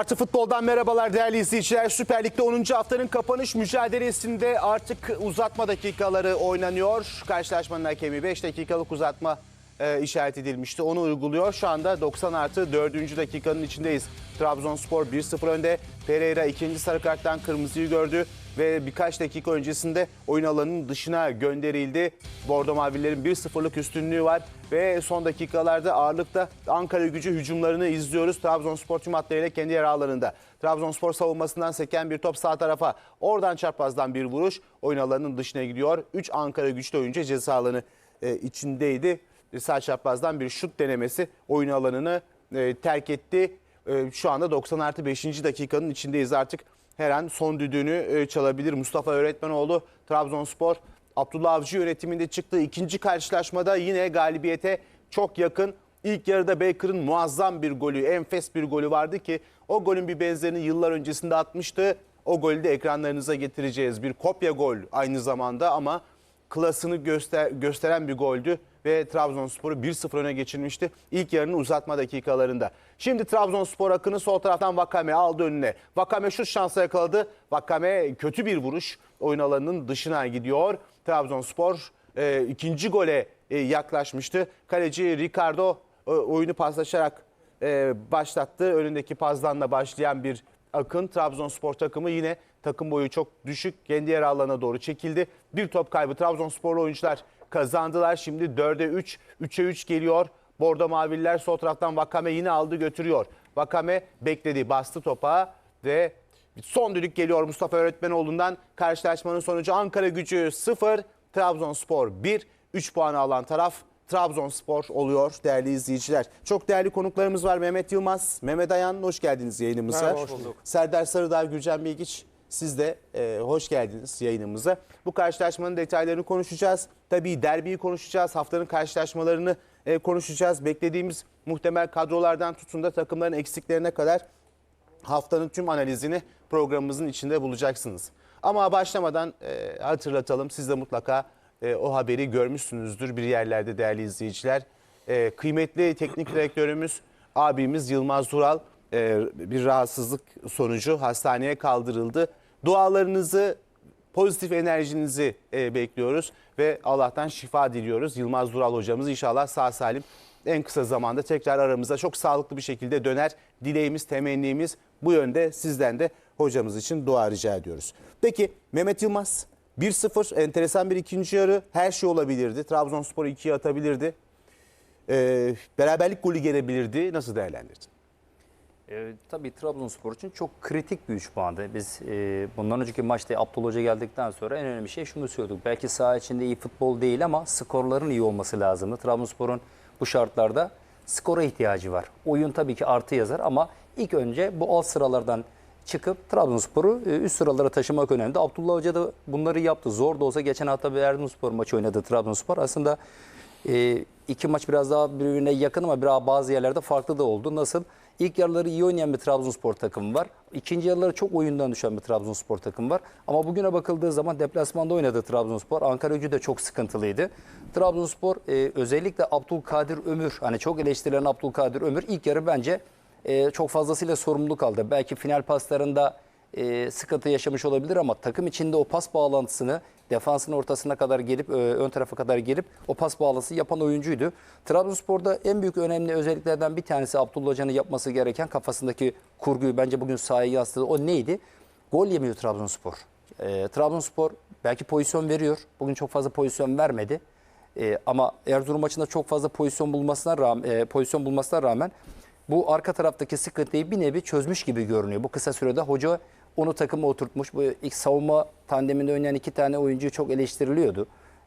Artı Futbol'dan merhabalar değerli izleyiciler. Süper Lig'de 10. haftanın kapanış mücadelesinde artık uzatma dakikaları oynanıyor. Karşılaşmanın hakemi 5 dakikalık uzatma e, işaret edilmişti. Onu uyguluyor. Şu anda 90 artı 4. dakikanın içindeyiz. Trabzonspor 1-0 önde. Pereira ikinci sarı karttan kırmızıyı gördü ve birkaç dakika öncesinde oyun alanının dışına gönderildi. Bordo Mavilerin 1-0'lık üstünlüğü var ve son dakikalarda ağırlıkta Ankara gücü hücumlarını izliyoruz. Trabzonspor tüm hatlarıyla kendi yer alanında. Trabzonspor savunmasından seken bir top sağ tarafa. Oradan çarpazdan bir vuruş oyun alanının dışına gidiyor. 3 Ankara güçlü oyuncu ceza alanı e, içindeydi. Sağ çaprazdan bir şut denemesi oyun alanını e, terk etti. E, şu anda 90 artı 5. dakikanın içindeyiz artık. Her an son düdüğünü e, çalabilir Mustafa Öğretmenoğlu. Trabzonspor Abdullah Avcı yönetiminde çıktığı ikinci karşılaşmada yine galibiyete çok yakın. İlk yarıda Baker'ın muazzam bir golü, enfes bir golü vardı ki o golün bir benzerini yıllar öncesinde atmıştı. O golü de ekranlarınıza getireceğiz. Bir kopya gol aynı zamanda ama klasını göster gösteren bir goldü ve Trabzonspor'u 1-0 öne geçirmişti ilk yarının uzatma dakikalarında. Şimdi Trabzonspor akını sol taraftan Vakame aldı önüne. Vakame şut şansı yakaladı. Vakame kötü bir vuruş oyun alanının dışına gidiyor. Trabzonspor e, ikinci gole e, yaklaşmıştı. Kaleci Ricardo e, oyunu paslaşarak e, başlattı. Önündeki pazdanla başlayan bir akın. Trabzonspor takımı yine takım boyu çok düşük. Kendi yer alanına doğru çekildi. Bir top kaybı Trabzonsporlu oyuncular kazandılar. Şimdi 4'e 3, 3'e 3 geliyor. Bordo Maviller sol taraftan Vakame yine aldı götürüyor. Vakame bekledi bastı topa ve son düdük geliyor Mustafa Öğretmenoğlu'ndan. Karşılaşmanın sonucu Ankara gücü 0, Trabzonspor 1. 3 puanı alan taraf Trabzonspor oluyor değerli izleyiciler. Çok değerli konuklarımız var. Mehmet Yılmaz, Mehmet Ayan hoş geldiniz yayınımıza. Merhaba, hoş bulduk. Serdar Sarıdağ, Gürcan Bilgiç siz de e, hoş geldiniz yayınımıza. Bu karşılaşmanın detaylarını konuşacağız. Tabii derbiyi konuşacağız. Haftanın karşılaşmalarını e, konuşacağız. Beklediğimiz muhtemel kadrolardan tutun da takımların eksiklerine kadar haftanın tüm analizini programımızın içinde bulacaksınız. Ama başlamadan e, hatırlatalım. Siz de mutlaka e, o haberi görmüşsünüzdür bir yerlerde değerli izleyiciler. E, kıymetli teknik direktörümüz abimiz Yılmaz Dural e, bir rahatsızlık sonucu hastaneye kaldırıldı. Dualarınızı pozitif enerjinizi e, bekliyoruz ve Allah'tan şifa diliyoruz. Yılmaz Dural hocamız inşallah sağ salim en kısa zamanda tekrar aramıza çok sağlıklı bir şekilde döner. Dileğimiz, temennimiz bu yönde sizden de hocamız için dua rica ediyoruz. Peki Mehmet Yılmaz 1-0 enteresan bir ikinci yarı her şey olabilirdi. Trabzonspor 2'ye atabilirdi. Ee, beraberlik golü gelebilirdi. Nasıl değerlendirdin? E, tabii Trabzonspor için çok kritik bir 3 puandı. Biz e, bundan önceki maçta Abdullah Hoca geldikten sonra en önemli şey şunu söyledik. Belki saha içinde iyi futbol değil ama skorların iyi olması lazımdı. Trabzonspor'un bu şartlarda skora ihtiyacı var. Oyun tabii ki artı yazar ama ilk önce bu alt sıralardan çıkıp Trabzonspor'u e, üst sıralara taşımak önemli. Abdullah Hoca da bunları yaptı. Zor da olsa geçen hafta bir Erzurumspor maçı oynadı Trabzonspor. Aslında e, iki maç biraz daha birbirine yakın ama biraz bazı yerlerde farklı da oldu. Nasıl? İlk yarıları iyi oynayan bir Trabzonspor takımı var. İkinci yarıları çok oyundan düşen bir Trabzonspor takımı var. Ama bugüne bakıldığı zaman deplasmanda oynadı Trabzonspor. Ankara gücü de çok sıkıntılıydı. Trabzonspor e, özellikle Abdülkadir Ömür, hani çok eleştirilen Abdülkadir Ömür ilk yarı bence e, çok fazlasıyla sorumluluk aldı. Belki final paslarında e, sıkıntı yaşamış olabilir ama takım içinde o pas bağlantısını defansın ortasına kadar gelip e, ön tarafa kadar gelip o pas bağlantısı yapan oyuncuydu. Trabzonspor'da en büyük önemli özelliklerden bir tanesi Abdullah Hoca'nın yapması gereken kafasındaki kurguyu bence bugün sahaya yansıttı. O neydi? Gol yemiyor Trabzonspor. E, Trabzonspor belki pozisyon veriyor. Bugün çok fazla pozisyon vermedi. E, ama Erzurum maçında çok fazla pozisyon bulmasına rağmen, pozisyon bulmasına rağmen bu arka taraftaki sıkıntıyı bir nevi çözmüş gibi görünüyor. Bu kısa sürede hoca onu takıma oturtmuş. Bu ilk savunma tandeminde oynayan iki tane oyuncu çok eleştiriliyordu.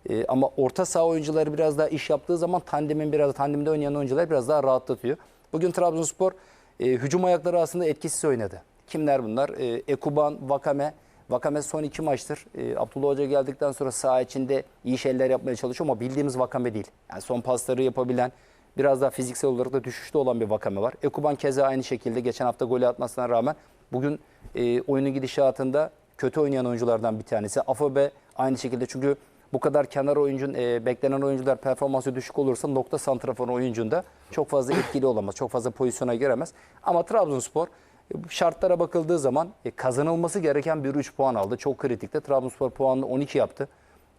Ee, ama orta saha oyuncuları biraz daha iş yaptığı zaman tandemin biraz tandeminde oynayan oyuncular biraz daha rahatlatıyor. Bugün Trabzonspor e, hücum ayakları aslında etkisiz oynadı. Kimler bunlar? E, Ekuban, Vakame. Vakame son iki maçtır. E, Abdullah Hoca geldikten sonra saha içinde iyi şeyler yapmaya çalışıyor ama bildiğimiz Vakame değil. Yani son pasları yapabilen, biraz daha fiziksel olarak da düşüşte olan bir Vakame var. Ekuban keza aynı şekilde geçen hafta golü atmasına rağmen bugün e, oyunun gidişatında kötü oynayan oyunculardan bir tanesi. Afobe aynı şekilde çünkü bu kadar kenar oyuncun, e, beklenen oyuncular performansı düşük olursa nokta santrafor oyuncunda çok fazla etkili olamaz. Çok fazla pozisyona giremez. Ama Trabzonspor E, şartlara bakıldığı zaman e, kazanılması gereken bir 3 puan aldı. Çok kritikte. Trabzonspor puanını 12 yaptı.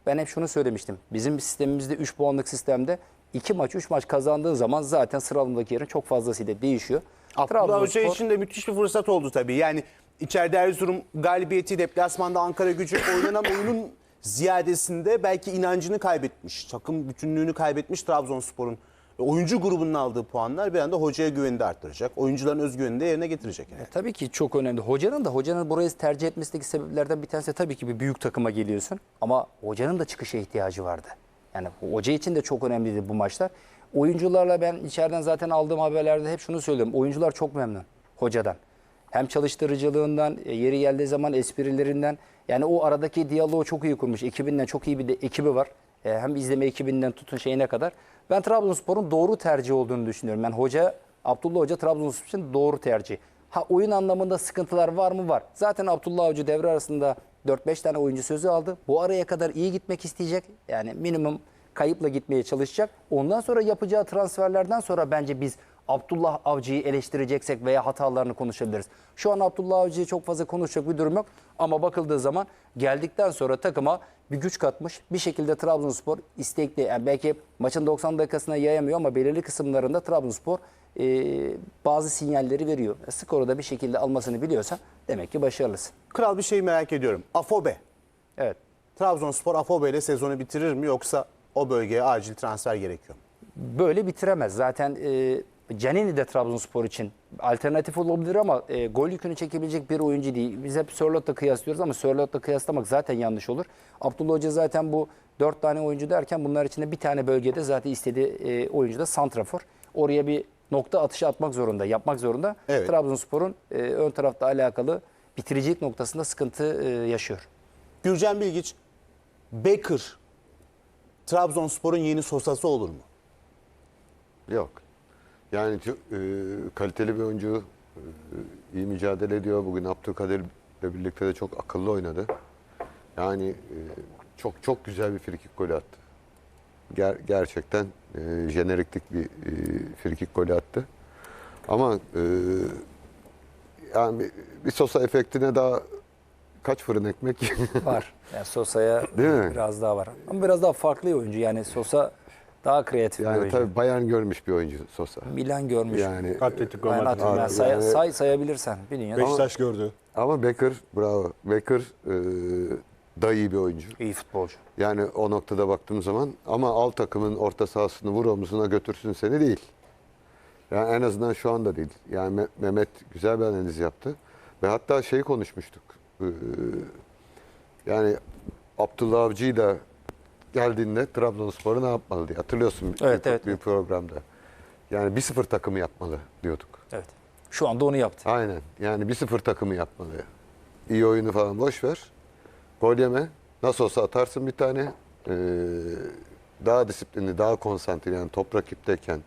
Ben hep şunu söylemiştim. Bizim sistemimizde 3 puanlık sistemde 2 maç 3 maç kazandığın zaman zaten sıralamadaki yerin çok fazlasıyla değişiyor. Abdullah Hoca için de müthiş bir fırsat oldu tabii. Yani içeride Erzurum galibiyeti, deplasmanda Ankara gücü oynanan oyunun ziyadesinde belki inancını kaybetmiş. Takım bütünlüğünü kaybetmiş Trabzonspor'un. Oyuncu grubunun aldığı puanlar bir anda hocaya güveni de arttıracak. Oyuncuların özgüvenini de yerine getirecek. Yani. Tabii ki çok önemli. Hocanın da hocanın burayı tercih etmesindeki sebeplerden bir tanesi tabii ki bir büyük takıma geliyorsun. Ama hocanın da çıkışa ihtiyacı vardı. Yani hoca için de çok önemliydi bu maçlar. Oyuncularla ben içeriden zaten aldığım haberlerde hep şunu söylüyorum. Oyuncular çok memnun hocadan. Hem çalıştırıcılığından, e, yeri geldiği zaman esprilerinden. Yani o aradaki diyaloğu çok iyi kurmuş. Ekibinden çok iyi bir de ekibi var. E, Hem izleme ekibinden tutun şeyine kadar. Ben Trabzonspor'un doğru tercih olduğunu düşünüyorum. Ben hoca, Abdullah Hoca Trabzonspor için doğru tercih. Ha oyun anlamında sıkıntılar var mı? Var. Zaten Abdullah Hoca devre arasında 4-5 tane oyuncu sözü aldı. Bu araya kadar iyi gitmek isteyecek. Yani minimum kayıpla gitmeye çalışacak. Ondan sonra yapacağı transferlerden sonra bence biz Abdullah Avcı'yı eleştireceksek veya hatalarını konuşabiliriz. Şu an Abdullah Avcı'yı çok fazla konuşacak bir durum yok. Ama bakıldığı zaman geldikten sonra takıma bir güç katmış. Bir şekilde Trabzonspor istekli. Yani belki maçın 90 dakikasına yayamıyor ama belirli kısımlarında Trabzonspor e, bazı sinyalleri veriyor. E, skoru da bir şekilde almasını biliyorsa demek ki başarılısın. Kral bir şey merak ediyorum. Afobe. Evet. Trabzonspor Afobe ile sezonu bitirir mi yoksa o bölgeye acil transfer gerekiyor mu? böyle bitiremez. Zaten e, Canini de Trabzonspor için alternatif olabilir ama e, gol yükünü çekebilecek bir oyuncu değil. Biz hep Sörlot'la kıyaslıyoruz ama Sörlot'la kıyaslamak zaten yanlış olur. Abdullah Hoca zaten bu dört tane oyuncu derken bunlar içinde bir tane bölgede zaten istediği e, oyuncu da Santrafor. Oraya bir nokta atışı atmak zorunda, yapmak zorunda. Evet. Trabzonspor'un e, ön tarafta alakalı bitiricilik noktasında sıkıntı e, yaşıyor. Gürcan Bilgiç, Baker Trabzonspor'un yeni sosası olur mu? Yok. Yani çok, e, kaliteli bir oyuncu. e, iyi mücadele ediyor. Bugün Abdülkadir'le birlikte de çok akıllı oynadı. Yani e, çok çok güzel bir frikik golü attı. Ger- gerçekten e, jeneriklik bir e, frikik golü attı. Ama e, yani bir, bir Sosa efektine daha kaç fırın ekmek Var. Yani Sosa'ya biraz daha var. Ama biraz daha farklı bir oyuncu. Yani Sosa daha kreatif bir yani oyuncu. tabii Bayern görmüş bir oyuncu Sosa. Milan görmüş. Yani Atletico Aynen Madrid. Abi, say, yani- say sayabilirsen. Bilmiyorum. Beşiktaş gördü. Ama Becker bravo. Becker e, da iyi bir oyuncu. İyi futbolcu. Yani o noktada baktığım zaman ama alt takımın orta sahasını vur omzuna götürsün seni değil. Yani en azından şu anda değil. Yani Me- Mehmet güzel bir analiz yaptı. Ve hatta şeyi konuşmuştuk. Ee, yani Abdullah Avcı'yı da geldiğinde Trabzonspor'u ne yapmalı diye. Hatırlıyorsun Evet, bir, evet, bir programda. Yani 1-0 takımı yapmalı diyorduk. Evet. Şu anda onu yaptı. Aynen. Yani 1-0 takımı yapmalı. İyi oyunu falan boş ver. Gol yeme. Nasıl olsa atarsın bir tane. Ee, daha disiplinli, daha konsantre yani top rakipteyken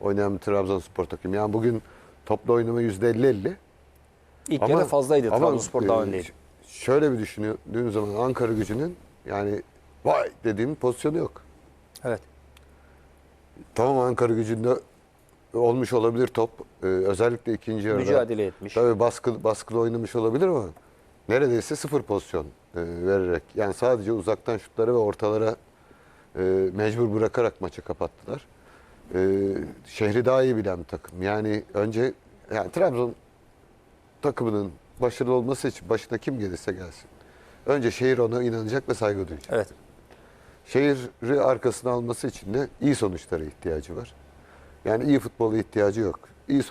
oynayan bir Trabzonspor takımı. Yani bugün toplu oynama %50-50. İlk yarı fazlaydı. Trabzonspor daha e, öndeydi. Şöyle bir düşündüğün zaman Ankara gücünün yani vay dediğim pozisyonu yok. Evet. Tamam Ankara gücünde olmuş olabilir top. Ee, özellikle ikinci yarıda. Mücadele etmiş. Tabii baskı, baskılı oynamış olabilir ama neredeyse sıfır pozisyon e, vererek. Yani sadece uzaktan şutları ve ortalara e, mecbur bırakarak maçı kapattılar. E, şehri daha iyi bilen bir takım. Yani önce yani Trabzon takımının başarılı olması için başına kim gelirse gelsin. Önce şehir ona inanacak ve saygı duyacak. Evet. Şehri arkasına alması için de iyi sonuçlara ihtiyacı var. Yani iyi futbola ihtiyacı yok.